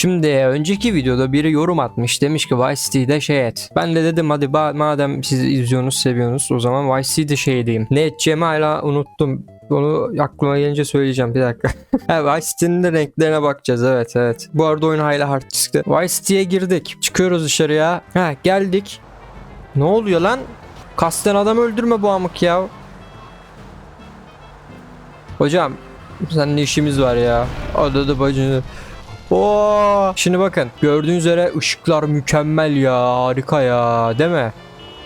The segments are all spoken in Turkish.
Şimdi önceki videoda biri yorum atmış. Demiş ki Vice City'de şey et. Ben de dedim hadi madem siz izliyorsunuz seviyorsunuz o zaman Vice City'de şey edeyim. Ne edeceğimi hala unuttum. Onu aklıma gelince söyleyeceğim bir dakika. ha, Vice City'nin de renklerine bakacağız evet evet. Bu arada oyun hala hard çıktı. Vice City'ye girdik. Çıkıyoruz dışarıya. Ha geldik. Ne oluyor lan? Kasten adam öldürme bu amık ya. Hocam seninle işimiz var ya. Adadı bacını. Oo, şimdi bakın gördüğünüz üzere ışıklar mükemmel ya harika ya değil mi?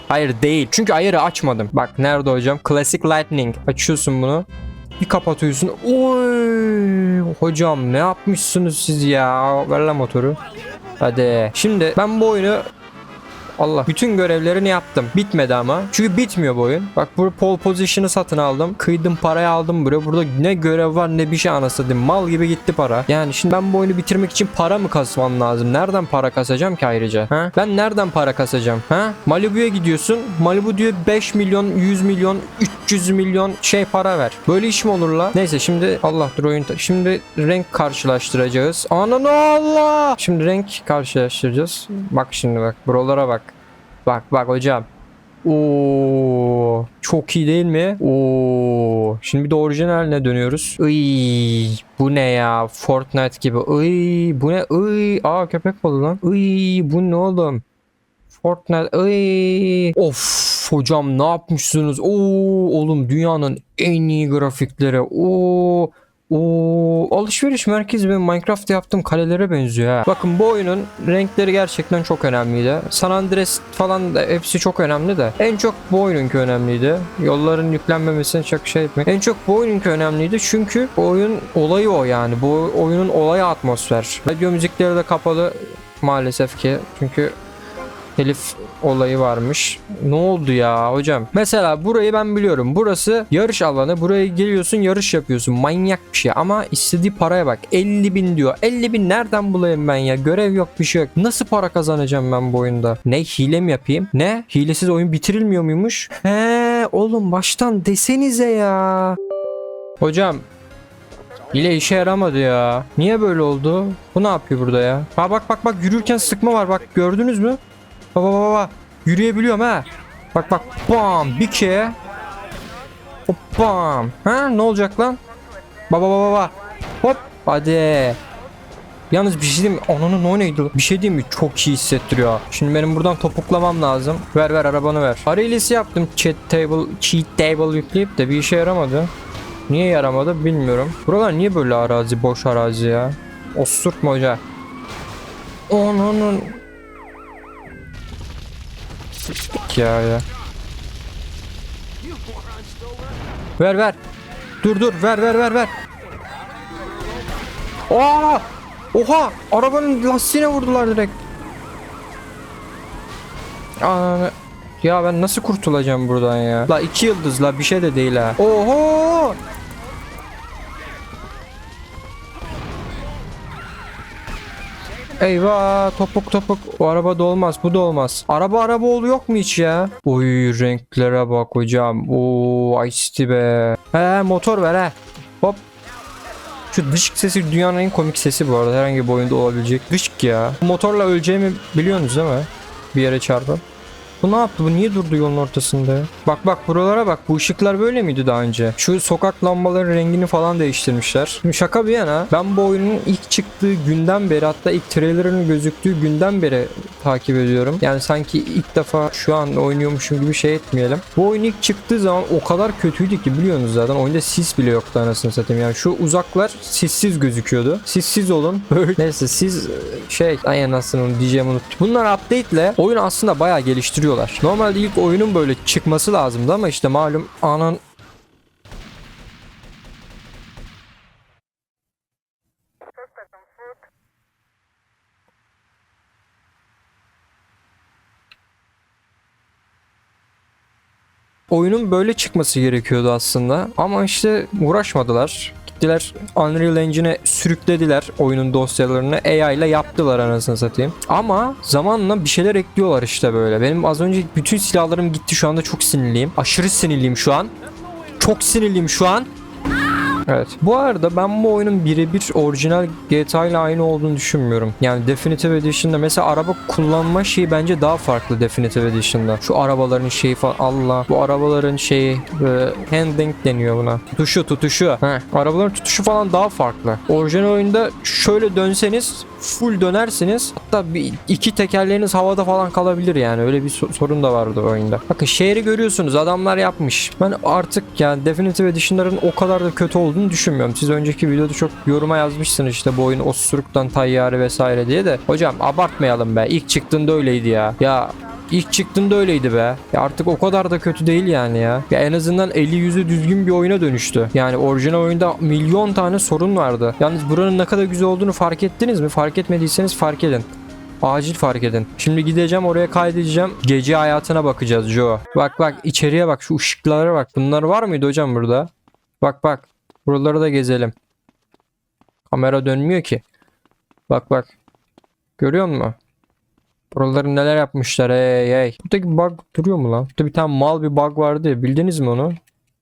Hayır değil. Çünkü ayarı açmadım. Bak nerede hocam? Classic Lightning. Açıyorsun bunu. Bir kapatıyorsun. Oy! Hocam ne yapmışsınız siz ya? Ver lan motoru. Hadi. Şimdi ben bu oyunu Allah. Bütün görevlerini yaptım. Bitmedi ama. Çünkü bitmiyor bu oyun. Bak bu pole position'ı satın aldım. Kıydım parayı aldım buraya. Burada ne görev var ne bir şey anasını. Mal gibi gitti para. Yani şimdi ben bu oyunu bitirmek için para mı kasmam lazım? Nereden para kasacağım ki ayrıca? Ha? Ben nereden para kasacağım? Ha? Malibu'ya gidiyorsun. Malibu diyor 5 milyon, 100 milyon, 300 milyon şey para ver. Böyle iş mi olur la? Neyse şimdi Allah dur oyun. Şimdi renk karşılaştıracağız. Ananı Allah. Şimdi renk karşılaştıracağız. Bak şimdi bak. Buralara bak. Bak bak hocam. Oo, çok iyi değil mi? Oo. Şimdi bir de orijinaline dönüyoruz. Iy, bu ne ya? Fortnite gibi. Iy, bu ne? Iy, aa köpek balığı lan. Iy, bu ne oğlum? Fortnite. Iy. Of hocam ne yapmışsınız? Oo oğlum dünyanın en iyi grafikleri. Oo. Oo, alışveriş merkezi ve Minecraft yaptığım kalelere benziyor ha. Bakın bu oyunun renkleri gerçekten çok önemliydi. San Andreas falan da hepsi çok önemli de. En çok bu oyununki önemliydi. Yolların yüklenmemesini çok şey etmek. En çok bu oyununki önemliydi çünkü oyun olayı o yani. Bu oyunun olayı atmosfer. Radyo müzikleri de kapalı maalesef ki. Çünkü telif olayı varmış. Ne oldu ya hocam? Mesela burayı ben biliyorum. Burası yarış alanı. Buraya geliyorsun yarış yapıyorsun. Manyak bir şey ama istediği paraya bak. 50 bin diyor. 50 bin nereden bulayım ben ya? Görev yok bir şey yok. Nasıl para kazanacağım ben bu oyunda? Ne hile mi yapayım? Ne? Hilesiz oyun bitirilmiyor muymuş? He oğlum baştan desenize ya. Hocam Hile işe yaramadı ya. Niye böyle oldu? Bu ne yapıyor burada ya? Ha bak bak bak yürürken sıkma var bak gördünüz mü? Baba baba baba. Yürüyebiliyorum ha. Bak bak bam bir ke. Hop. Ha ne olacak lan? Baba baba baba. Hop hadi. Yalnız bir şey diyeyim mi? Ananın o neydi? Bir şey diyeyim mi? Çok iyi hissettiriyor. Şimdi benim buradan topuklamam lazım. Ver ver arabanı ver. Para hilesi yaptım. Chat table, cheat table yükleyip de bir işe yaramadı. Niye yaramadı bilmiyorum. Buralar niye böyle arazi, boş arazi ya? Osurtma hoca. Ananın Ya ya. Ver ver. Dur dur ver ver ver ver. Aa! Oha! Arabanın lastiğine vurdular direkt. Ananı. Ya ben nasıl kurtulacağım buradan ya? La iki yıldız la bir şey de değil ha. Oho! Eyvah topuk topuk o araba da olmaz bu da olmaz. Araba araba olu yok mu hiç ya? Oy renklere bak hocam. Oo Ice be. He motor ver he. Hop. Şu dışık sesi dünyanın en komik sesi bu arada herhangi bir oyunda olabilecek. Dışık ya. Motorla öleceğimi biliyorsunuz değil mi? Bir yere çarpıp. Bu ne yaptı? Bu niye durdu yolun ortasında? Bak bak buralara bak. Bu ışıklar böyle miydi daha önce? Şu sokak lambaların rengini falan değiştirmişler. Şimdi şaka bir yana ben bu oyunun ilk çıktığı günden beri hatta ilk trailerının gözüktüğü günden beri takip ediyorum. Yani sanki ilk defa şu an oynuyormuşum gibi şey etmeyelim. Bu oyun ilk çıktığı zaman o kadar kötüydü ki biliyorsunuz zaten. Oyunda sis bile yoktu anasını satayım. Yani şu uzaklar sissiz gözüküyordu. Sissiz olun. Neyse siz e, şey ay anasını diyeceğimi unuttum. Bunlar update ile oyunu aslında bayağı geliştiriyorlar. Normalde ilk oyunun böyle çıkması lazımdı ama işte malum anan oyunun böyle çıkması gerekiyordu aslında. Ama işte uğraşmadılar. Gittiler Unreal Engine'e sürüklediler oyunun dosyalarını AI ile yaptılar anasını satayım. Ama zamanla bir şeyler ekliyorlar işte böyle. Benim az önce bütün silahlarım gitti şu anda çok sinirliyim. Aşırı sinirliyim şu an. Çok sinirliyim şu an. Evet. Bu arada ben bu oyunun birebir orijinal GTA ile aynı olduğunu düşünmüyorum. Yani Definitive Edition'da mesela araba kullanma şeyi bence daha farklı Definitive Edition'da. Şu arabaların şeyi falan Allah. Bu arabaların şeyi e, handling deniyor buna. Tutuşu tutuşu. Heh. Arabaların tutuşu falan daha farklı. Orijinal oyunda şöyle dönseniz full dönersiniz. Hatta bir iki tekerleriniz havada falan kalabilir yani. Öyle bir so- sorun da vardı oyunda. Bakın şehri görüyorsunuz. Adamlar yapmış. Ben artık yani Definitive Edition'ların o kadar da kötü olduğunu düşünmüyorum. Siz önceki videoda çok yoruma yazmışsınız işte bu oyun osuruktan tayyare vesaire diye de. Hocam abartmayalım be. İlk çıktığında öyleydi ya. Ya İlk çıktığında öyleydi be. Ya artık o kadar da kötü değil yani ya. Ya en azından eli yüzü düzgün bir oyuna dönüştü. Yani orijinal oyunda milyon tane sorun vardı. Yalnız buranın ne kadar güzel olduğunu fark ettiniz mi? Fark etmediyseniz fark edin. Acil fark edin. Şimdi gideceğim oraya kaydedeceğim. Gece hayatına bakacağız Joe. Bak bak içeriye bak şu ışıklara bak. Bunlar var mıydı hocam burada? Bak bak. Buraları da gezelim. Kamera dönmüyor ki. Bak bak. Görüyor musun? Buraları neler yapmışlar hey hey. Buradaki bug duruyor mu lan? Burada bir tane mal bir bug vardı ya bildiniz mi onu?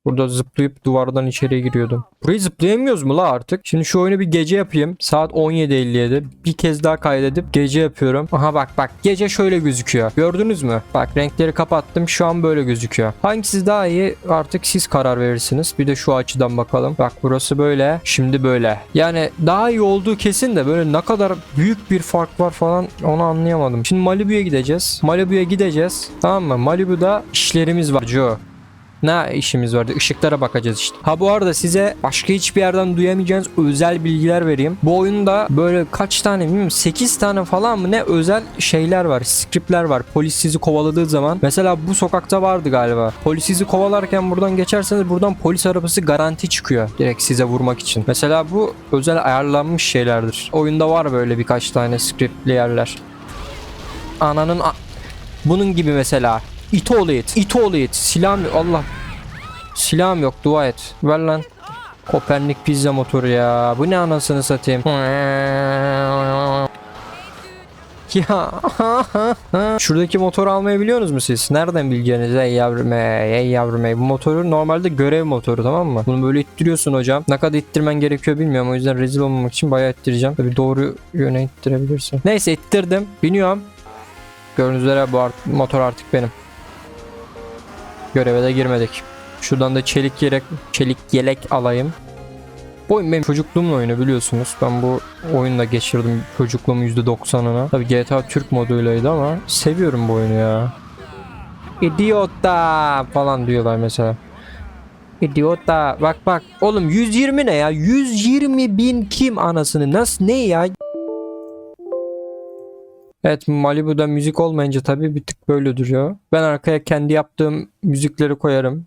Burada zıplayıp duvardan içeriye giriyordum. Burayı zıplayamıyoruz mu la artık? Şimdi şu oyunu bir gece yapayım. Saat 17.57. Bir kez daha kaydedip gece yapıyorum. Aha bak bak gece şöyle gözüküyor. Gördünüz mü? Bak renkleri kapattım. Şu an böyle gözüküyor. Hangisi daha iyi artık siz karar verirsiniz. Bir de şu açıdan bakalım. Bak burası böyle. Şimdi böyle. Yani daha iyi olduğu kesin de böyle ne kadar büyük bir fark var falan onu anlayamadım. Şimdi Malibu'ya gideceğiz. Malibu'ya gideceğiz. Tamam mı? Malibu'da işlerimiz var Joe. Ne işimiz vardı? Işıklara bakacağız işte. Ha bu arada size başka hiçbir yerden duyamayacağınız özel bilgiler vereyim. Bu oyunda böyle kaç tane bilmiyorum 8 tane falan mı ne özel şeyler var. Skriptler var. Polis sizi kovaladığı zaman. Mesela bu sokakta vardı galiba. Polis sizi kovalarken buradan geçerseniz buradan polis arabası garanti çıkıyor. Direkt size vurmak için. Mesela bu özel ayarlanmış şeylerdir. Oyunda var böyle birkaç tane skriptli yerler. Ananın a- bunun gibi mesela. İt oğlu it. İt oğlu it. Silahım yok. Allah. Silahım yok. Dua et. Ver lan. Kopernik pizza motoru ya. Bu ne anasını satayım. Ya. Şuradaki motoru almayı biliyorsunuz mu siz? Nereden bileceğiniz? Ey yavrum ey, ey yavrum ey. Bu motoru normalde görev motoru tamam mı? Bunu böyle ittiriyorsun hocam. Ne kadar ittirmen gerekiyor bilmiyorum. O yüzden rezil olmamak için bayağı ittireceğim. Tabii doğru yöne ittirebilirsin. Neyse ittirdim. Biniyorum. Gördüğünüz üzere bu art- motor artık benim. Göreve de girmedik. Şuradan da çelik yelek, çelik yelek alayım. Bu oyun benim çocukluğumun oyunu biliyorsunuz. Ben bu oyunla geçirdim çocukluğumun %90'ını. Tabii GTA Türk moduylaydı ama seviyorum bu oyunu ya. Idiota falan diyorlar mesela. Idiota. Bak bak. Oğlum 120 ne ya? 120 bin kim anasını? Nasıl ne ya? Evet Malibu'da müzik olmayınca tabii bir tık böyle duruyor. Ben arkaya kendi yaptığım müzikleri koyarım.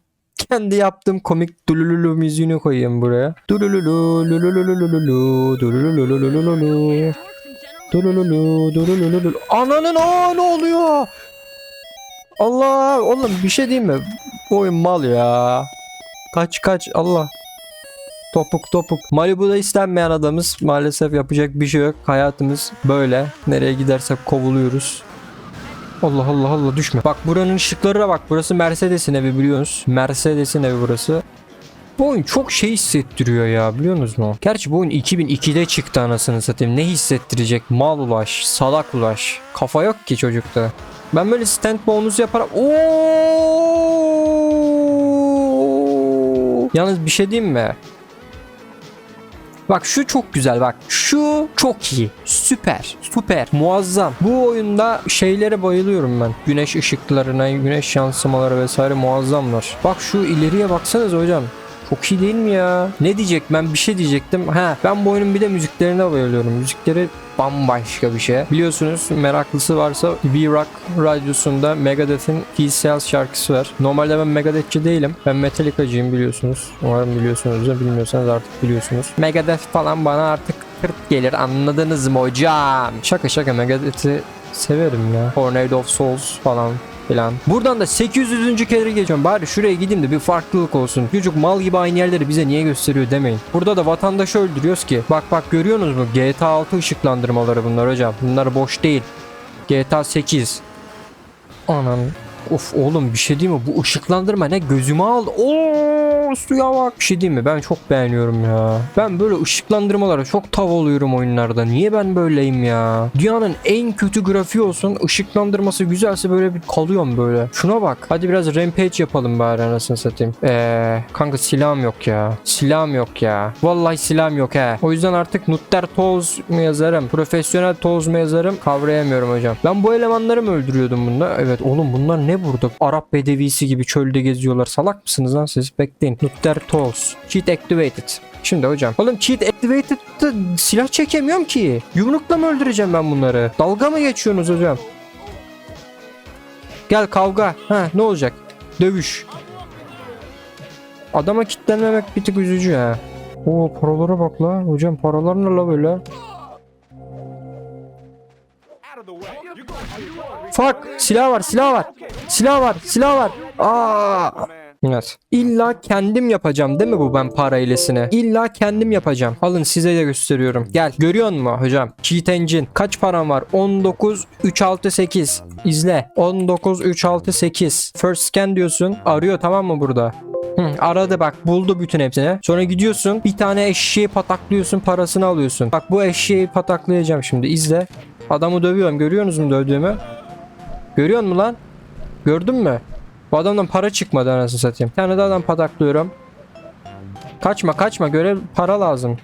Kendi yaptığım komik dulululu müziğini koyayım buraya. Dulululu Ananın aa ne oluyor? Allah oğlum bir şey diyeyim mi? Bu oyun mal ya. Kaç kaç Allah. Topuk topuk. Malibu'da istenmeyen adamız. Maalesef yapacak bir şey yok. Hayatımız böyle. Nereye gidersek kovuluyoruz. Allah Allah Allah düşme. Bak buranın ışıklarına bak. Burası Mercedes'in evi biliyorsunuz. Mercedes'in evi burası. Bu oyun çok şey hissettiriyor ya biliyor musunuz mu? Gerçi bu oyun 2002'de çıktı anasını satayım. Ne hissettirecek? Mal ulaş, salak ulaş. Kafa yok ki çocukta. Ben böyle stand bonus yaparak... Oo! Yalnız bir şey diyeyim mi? Bak şu çok güzel bak. Şu çok iyi. Süper. Süper. Muazzam. Bu oyunda şeylere bayılıyorum ben. Güneş ışıklarına, güneş yansımaları vesaire muazzamlar. Bak şu ileriye baksanız hocam. Çok iyi değil mi ya? Ne diyecek ben bir şey diyecektim. Ha ben bu oyunun bir de müziklerine bayılıyorum. Müzikleri bambaşka bir şey. Biliyorsunuz meraklısı varsa V-Rock radyosunda Megadeth'in He Sells şarkısı var. Normalde ben Megadeth'ci değilim. Ben Metallica'cıyım biliyorsunuz. Umarım biliyorsunuz da bilmiyorsanız artık biliyorsunuz. Megadeth falan bana artık tırt gelir anladınız mı hocam? Şaka şaka Megadeth'i severim ya. Tornado of Souls falan filan. Buradan da 800. kere geçiyorum. Bari şuraya gideyim de bir farklılık olsun. Çocuk mal gibi aynı yerleri bize niye gösteriyor demeyin. Burada da vatandaşı öldürüyoruz ki. Bak bak görüyorsunuz mu? GTA 6 ışıklandırmaları bunlar hocam. Bunlar boş değil. GTA 8. Anan. Of oğlum bir şey değil mi? Bu ışıklandırma ne? Gözüme aldı. Oo suya bak. Bir şey diyeyim mi? Ben çok beğeniyorum ya. Ben böyle ışıklandırmalara çok tav oluyorum oyunlarda. Niye ben böyleyim ya? Dünyanın en kötü grafiği olsun. ışıklandırması güzelse böyle bir kalıyorum böyle. Şuna bak. Hadi biraz rampage yapalım bari anasını satayım. Eee kanka silahım yok ya. Silahım yok ya. Vallahi silahım yok he. O yüzden artık Nutter Toz mu yazarım? Profesyonel Toz mu yazarım? Kavrayamıyorum hocam. Ben bu elemanları mı öldürüyordum bunda? Evet oğlum bunlar ne burada? Arap bedevisi gibi çölde geziyorlar. Salak mısınız lan siz? Bekleyin. Nutter Toz. Cheat activated. Şimdi hocam. Oğlum cheat activated'da silah çekemiyorum ki. Yumrukla mı öldüreceğim ben bunları? Dalga mı geçiyorsunuz hocam? Gel kavga. Ha ne olacak? Dövüş. Adama kitlenmemek bir tık üzücü ha. Oo paralara bak la. Hocam paralar ne la böyle? Fuck! Silah var, silah var. Silah var, silah var. Aa! Evet. İlla kendim yapacağım değil mi bu ben para hilesini? İlla kendim yapacağım. Alın size de gösteriyorum. Gel. Görüyor musun hocam? Cheat engine. Kaç param var? 19 368. İzle. 19 368. First scan diyorsun. Arıyor tamam mı burada? Hı, aradı bak buldu bütün hepsini. Sonra gidiyorsun bir tane eşeği pataklıyorsun parasını alıyorsun. Bak bu eşeği pataklayacağım şimdi izle. Adamı dövüyorum görüyorsunuz mu dövdüğümü? Görüyor musun lan? Gördün mü? Bu adamdan para çıkmadı anasını satayım. Bir tane de adam pataklıyorum. Kaçma kaçma görev para lazım.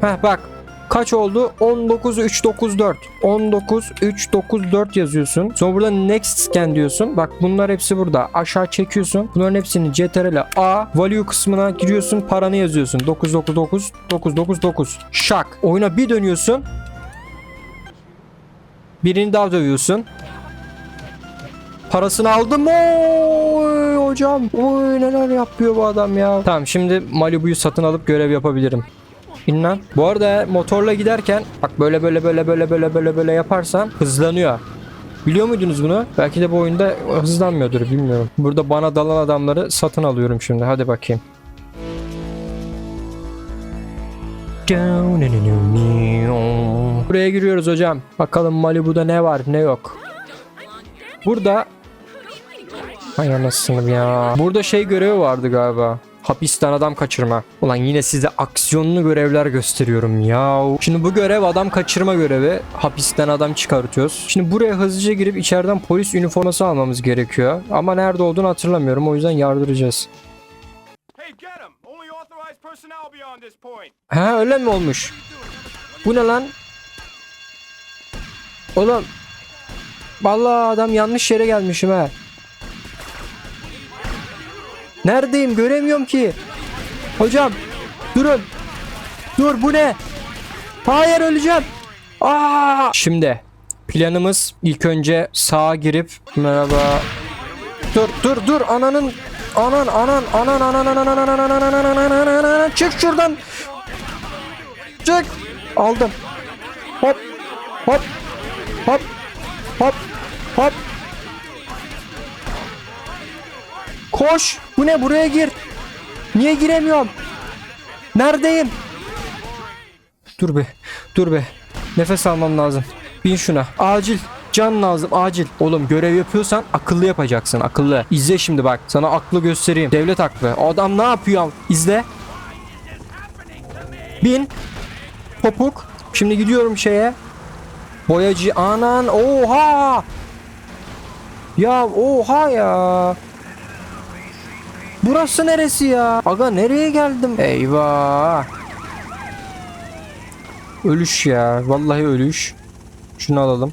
Heh bak kaç oldu? 19394. 19394 yazıyorsun. Sonra burada next scan diyorsun. Bak bunlar hepsi burada. Aşağı çekiyorsun. Bunların hepsini CTRL A value kısmına giriyorsun. Paranı yazıyorsun. 999 999. Şak. Oyuna bir dönüyorsun. Birini daha dövüyorsun. Parasını aldım. Oy hocam. Oy neler yapıyor bu adam ya. Tamam şimdi Malibu'yu satın alıp görev yapabilirim. İn lan. Bu arada motorla giderken bak böyle böyle böyle böyle böyle böyle böyle yaparsan hızlanıyor. Biliyor muydunuz bunu? Belki de bu oyunda hızlanmıyordur bilmiyorum. Burada bana dalan adamları satın alıyorum şimdi. Hadi bakayım. Buraya giriyoruz hocam. Bakalım Malibu'da ne var ne yok. Burada Hay anasını ya. Burada şey görevi vardı galiba. Hapisten adam kaçırma. Ulan yine size aksiyonlu görevler gösteriyorum ya. Şimdi bu görev adam kaçırma görevi. Hapisten adam çıkartıyoruz. Şimdi buraya hızlıca girip içeriden polis üniforması almamız gerekiyor. Ama nerede olduğunu hatırlamıyorum. O yüzden yardıracağız. Ha öyle mi olmuş? Bu ne lan? Oğlum. Vallahi adam yanlış yere gelmişim ha. Neredeyim göremiyorum ki. Hocam durun. Dur bu ne? Hayır öleceğim. Aa! Şimdi planımız ilk önce sağa girip merhaba. Dur dur dur ananın anan anan anan anan anan anan anan anan anan anan anan anan anan çık şuradan. Çık. Aldım. Hop. Hop. Hop. Hop. Hop. Koş. Bu ne? Buraya gir. Niye giremiyorum? Neredeyim? Dur be. Dur be. Nefes almam lazım. Bin şuna. Acil. Can lazım acil. Oğlum görev yapıyorsan akıllı yapacaksın akıllı. İzle şimdi bak. Sana aklı göstereyim. Devlet aklı. Adam ne yapıyor? İzle. Bin. Topuk. Şimdi gidiyorum şeye. Boyacı. Anan. Oha. Ya oha ya. Burası neresi ya? Aga nereye geldim? Eyvah. Ölüş ya. Vallahi ölüş. Şunu alalım.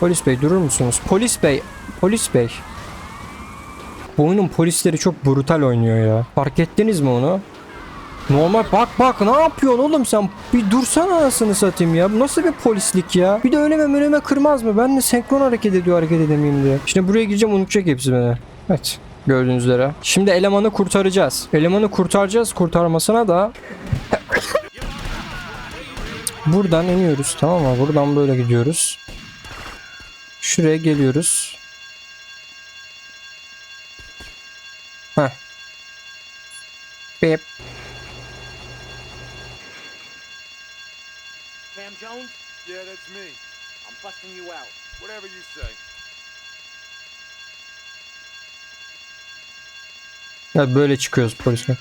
Polis bey durur musunuz? Polis bey. Polis bey. Bu oyunun polisleri çok brutal oynuyor ya. Fark ettiniz mi onu? Normal bak bak ne yapıyorsun oğlum sen? Bir dursana anasını satayım ya. Nasıl bir polislik ya? Bir de önüme önüme kırmaz mı? Ben de senkron hareket ediyor hareket edemeyeyim diye. Şimdi buraya gireceğim unutacak hepsi beni. Evet. Gördüğünüz üzere. Şimdi elemanı kurtaracağız. Elemanı kurtaracağız. Kurtarmasına da buradan iniyoruz tamam mı? Buradan böyle gidiyoruz. Şuraya geliyoruz. Heh. Bip. Cam Jones, Yeah, that's me. I'm busting you out. Whatever you say. Ya böyle çıkıyoruz polise.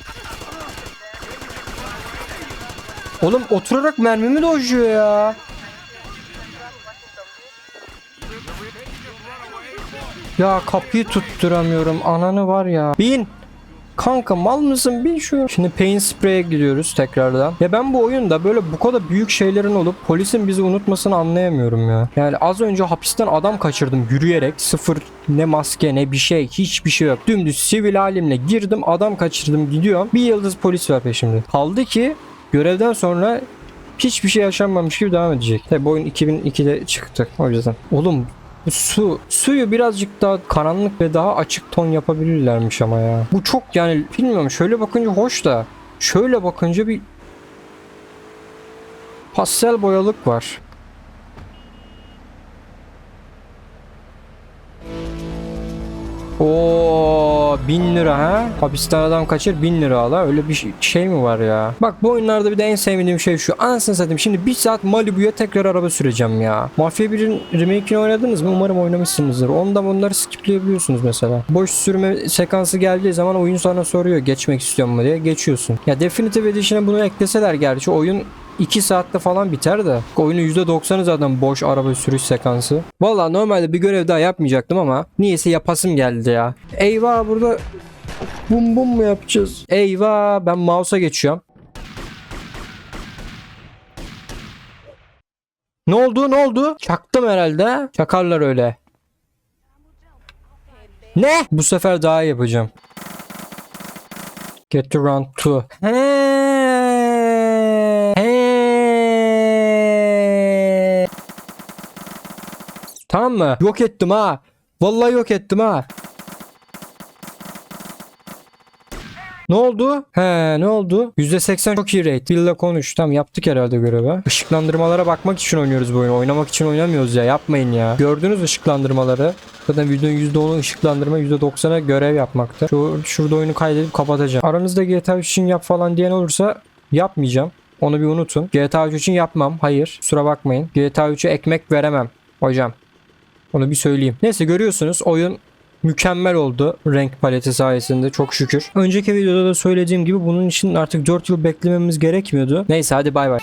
Oğlum oturarak mermimi dojluyor ya. Ya kapıyı tutturamıyorum. Ananı var ya. Bin. Kanka mal mısın? Bin şu. Şimdi paint spray'e gidiyoruz tekrardan. Ya ben bu oyunda böyle bu kadar büyük şeylerin olup polisin bizi unutmasını anlayamıyorum ya. Yani az önce hapisten adam kaçırdım yürüyerek. Sıfır ne maske ne bir şey. Hiçbir şey yok. Dümdüz sivil halimle girdim adam kaçırdım gidiyorum. Bir yıldız polis var peşimde. Kaldı ki görevden sonra hiçbir şey yaşanmamış gibi devam edecek. Tabi oyun 2002'de çıktı o yüzden. Oğlum su suyu birazcık daha karanlık ve daha açık ton yapabilirlermiş ama ya. Bu çok yani bilmiyorum şöyle bakınca hoş da şöyle bakınca bir pastel boyalık var. Oo bin lira ha? Hapisten adam kaçır bin lira ala. Öyle bir şey- şey mi var ya? Bak bu oyunlarda bir de en sevmediğim şey şu. Anasını satayım şimdi bir saat Malibu'ya tekrar araba süreceğim ya. Mafya 1'in remake'ini oynadınız mı? Umarım oynamışsınızdır. Onda bunları skipleyebiliyorsunuz mesela. Boş sürme sekansı geldiği zaman oyun sana soruyor geçmek istiyor mu diye. Geçiyorsun. Ya Definitive Edition'a bunu ekleseler gerçi oyun 2 saatte falan biter de. Oyunun %90'ı zaten boş araba sürüş sekansı. Valla normalde bir görev daha yapmayacaktım ama niyeyse yapasım geldi ya. Eyvah burada bum bum mu yapacağız? Eyvah ben mouse'a geçiyorum. Ne oldu ne oldu? Çaktım herhalde. Çakarlar öyle. Ne? Bu sefer daha yapacağım. Get to round 2. He. Tamam mı? Yok ettim ha. Vallahi yok ettim ha. Ne oldu? He ne oldu? %80 çok iyi rate. Bill'le konuş. Tamam yaptık herhalde görevi. Işıklandırmalara bakmak için oynuyoruz bu oyunu. Oynamak için oynamıyoruz ya. Yapmayın ya. Gördünüz ışıklandırmaları. Zaten videonun %10'u ışıklandırma %90'a görev yapmakta. Şu, şurada oyunu kaydedip kapatacağım. Aranızda GTA 3 için yap falan diyen olursa yapmayacağım. Onu bir unutun. GTA 3 için yapmam. Hayır. Kusura bakmayın. GTA 3'e ekmek veremem. Hocam. Onu bir söyleyeyim. Neyse görüyorsunuz oyun mükemmel oldu renk paleti sayesinde çok şükür. Önceki videoda da söylediğim gibi bunun için artık 4 yıl beklememiz gerekmiyordu. Neyse hadi bay bay.